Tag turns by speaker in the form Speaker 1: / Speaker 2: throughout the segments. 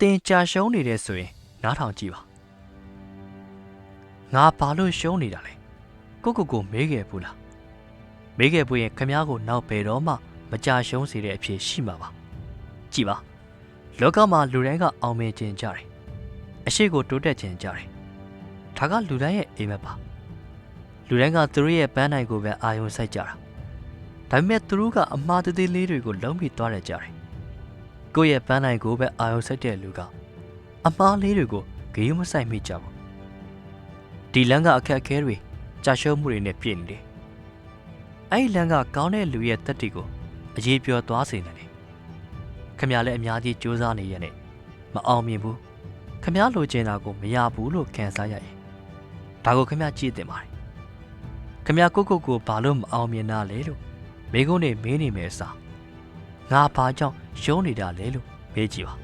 Speaker 1: သင်ကြာရှုံးနေတယ်ဆိုရင်နားထောင်ကြည့်ပါငါဘာလို့ရှုံးနေတာလဲကိုကိုကိုမေးခဲ့ဘူးလားမေးခဲ့ဘူးရင်ခမားကိုနောက်ဘယ်တော့မှမကြာရှုံးစေတဲ့အဖြစ်ရှိမှာပါကြည့်ပါလောကမှာလူတိုင်းကအောင်မြင်ခြင်းကြတယ်အရှိကိုတိုးတက်ခြင်းကြတယ်ဒါကလူတိုင်းရဲ့အိမ်မက်ပါလူတိုင်းကသူတို့ရဲ့ပန်းနိုင်ကိုပဲအာရုံစိုက်ကြတာဒါပေမဲ့သူတို့ကအမှားတသေးလေးတွေကိုလုံးပြီးသွားရကြတယ် ကိုယ့်ရဲ့ပန်းနိုင်ကိုပဲအာရုံစိုက်တဲ့လူကအမှားလေးတွေကိုဂရုမစိုက်မိကြဘူးဒီလမ်းကအခက်အခဲတွေကြာရှုံးမှုတွေနဲ့ပြည့်နေတယ်အဲ့ဒီလမ်းကကောင်းတဲ့လူရဲ့တက်တီကိုအရေးပြောသွားစေနိုင်တယ်ခမရလည်းအများကြီးစူးစမ်းနေရတဲ့မအောင်မြင်ဘူးခမရလိုချင်တာကိုမရဘူးလို့ခံစားရရင်ဒါကိုခမရကြည့်တင်ပါတယ်ခမရကိုကိုကိုဘာလို့မအောင်မြင်တာလဲလို့မိကုန်းနေမင်းနေမယ်အစား ငါဘာကြောင့်ရှုံးနေတာလဲလို့မေးကြည့်ပါ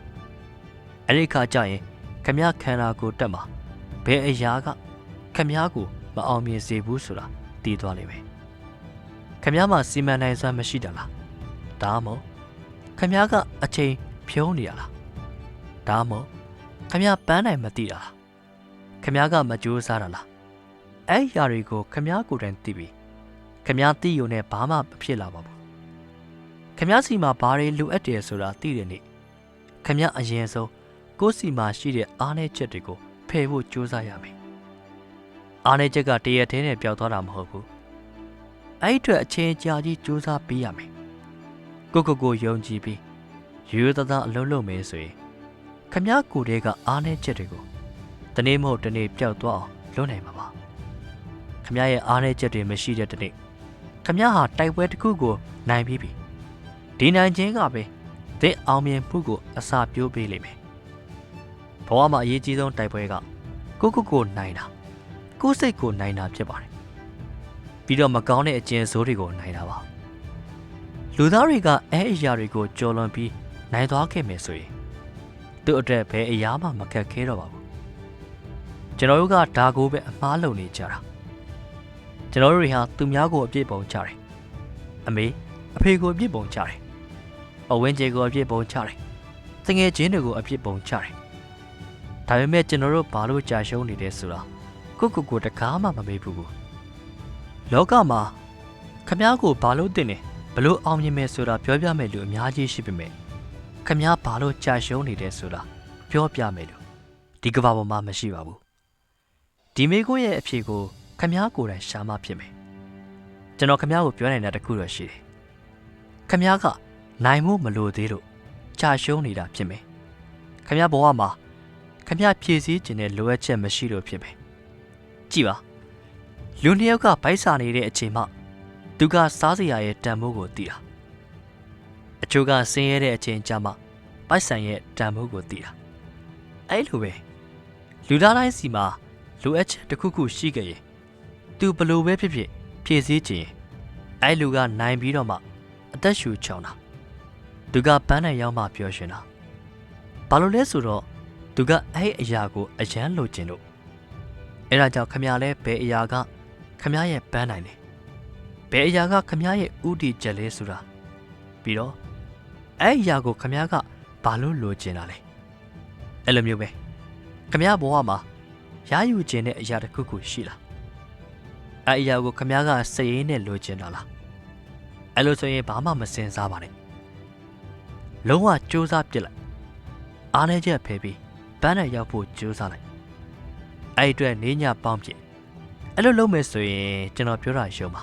Speaker 1: အဲ့ဒီခါကျရင်ခမရခန္ဓာကိုယ်တက်မှာဘယ်အရာကခမရကိုမအောင်မြင်စေဘူးဆိုတာသိသွားလိမ့်မယ်ခမရမှာစီမံနိုင်စွမ်းမရှိတာလားဒါမှမဟုတ်ခမရကအချိန်ဖြုံးနေရလားဒါမှမဟုတ်ခမရပန်းနိုင်မသိတာလားခမရကမကြိုးစားတာလားအဲ့ဒီຢာတွေကိုခမရကိုယ်တိုင်သိပြီခမရသိယုံနဲ့ဘာမှမဖြစ်လာပါဘူး ခမရစီမှာဘာတွေလိုအပ်တယ်ဆိုတာသိတဲ့နေ့ခမရအရင်ဆုံးကိုယ်စီမှာရှိတဲ့အားနည်းချက်တွေကိုဖယ်ဖို့ကြိုးစားရမယ်အားနည်းချက်ကတရက်တည်းနဲ့ပျောက်သွားတာမဟုတ်ဘူးအဲ့အတွက်အချင်းကြာကြီးကြိုးစားပေးရမယ်ကိုကိုကိုယုံကြည်ပြီးရိုးသားသားအလုံးလုံးမယ်ဆိုရင်ခမရကိုယ်တည်းကအားနည်းချက်တွေကိုတနေ့မဟုတ်တနေ့ပျောက်သွားအောင်လွတ်နိုင်မှာပါခမရရဲ့အားနည်းချက်တွေမရှိတဲ့တနေ့ခမရဟာတိုက်ပွဲတစ်ခုကိုနိုင်ပြီးပြီ ဒီနိုင်ခြင်းကပဲသင်အောင်မြင်မှုကိုအစာပြိုးပေးလိမ့်မယ်ဘဝမှာအရေးကြီးဆုံးတိုက်ပွဲကကိုကိုကိုနိုင်တာကိုယ်စိတ်ကိုနိုင်တာဖြစ်ပါတယ်ပြီးတော့မကောင်းတဲ့အကျဉ်းဆိုးတွေကိုနိုင်တာပါလူသားတွေကအဲအရာတွေကိုကြော်လွန်ပြီးနိုင်သွားခဲ့မယ်ဆိုရင်သူ့အတွက်ဘယ်အရာမှမခက်ခဲတော့ပါဘူးကျွန်တော်တို့ကဒါကိုပဲအမားလုံနေကြတာကျွန်တော်တို့တွေဟာသူများကိုအပြစ်ပုံချတယ်အမေအဖေကိုအပြစ်ပုံချတယ် အဝင်းကျေကိုအပြစ်ပုံချတယ်တငယ်ချင်းတွေကိုအပြစ်ပုံချတယ်ဒါပေမဲ့ကျွန်တော်တို့ဘာလို့ကြာရှုံးနေတယ်ဆိုတာကိုကိုကိုတကားမှမမေ့ဘူးလောကမှာခမားကိုဘာလို့တင်နေဘလို့အောင်မြင်မယ်ဆိုတာပြောပြမယ်လူအများကြီးရှိပေမဲ့ခမားဘာလို့ကြာရှုံးနေတယ်ဆိုတာပြောပြမယ်လူဒီကမ္ဘာပေါ်မှာမရှိပါဘူးဒီမေကွန်းရဲ့အဖြေကိုခမားကိုယ်တိုင်ရှာမှဖြစ်မယ်ကျွန်တော်ခမားကိုပြောနိုင်တာတခုတော့ရှိတယ်ခမားက နိုင်မှုမလိုသေးလို့ကြာရှုံးနေတာဖြစ်မယ်ခမားဘဝမှာခမားဖြည့်ဆည်းခြင်းနဲ့လိုအပ်ချက်မရှိလို့ဖြစ်မယ်ကြည့်ပါလူနှစ်ယောက်ကဗိုက်စာနေတဲ့အချိန်မှသူကစားစရာရဲ့တန်ဖိုးကိုသိတာအချို့ကဆင်းရဲတဲ့အချိန်ကြမှာဗိုက်ဆန်ရဲ့တန်ဖိုးကိုသိတာအဲ့လိုပဲလူသားတိုင်းစီမှာလိုအပ်ချက်တစ်ခုခုရှိခဲ့ရင်သူဘလို့ပဲဖြစ်ဖြစ်ဖြည့်ဆည်းခြင်းအဲ့လူကနိုင်ပြီးတော့မှအသက်ရှူချောင်းတာ သူကပန်းနိုင်ရောက်မှပျော်ရွှင်တာဘာလို့လဲဆိုတော့သူကအဲ့အရာကိုအယမ်းလိုချင်လို့အဲ့ဒါကြောင့်ခမရလဲဘယ်အရာကခမရရဲ့ပန်းနိုင်တယ်ဘယ်အရာကခမရရဲ့ဥတီချက်လဲဆိုတာပြီးတော့အဲ့အရာကိုခမရကဘာလို့လိုချင်တာလဲအဲ့လိုမျိုးပဲခမရဘဝမှာရယူခြင်းတဲ့အရာတစ်ခုခုရှိလားအဲ့အရာကိုခမရကစိတ်ရင်းနဲ့လိုချင်တာလားအဲ့လိုဆိုရင်ဘာမှမစင်စားပါနဲ့ လုံးဝစူးစမ်းပြစ်လိုက်အားနေချက်ဖယ်ပြီးပန်းနဲ့ရောက်ဖို့ကြိုးစားလိုက်အဲ့အတွက်နေညပေါင်းပြစ်အဲ့လိုလုပ်မယ်ဆိုရင်ကျွန်တော်ပြောတာရှုံးပါ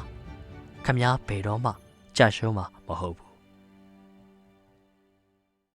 Speaker 1: ခမားဘယ်တော့မှကြာရှုံးမှာမဟုတ်ဘူး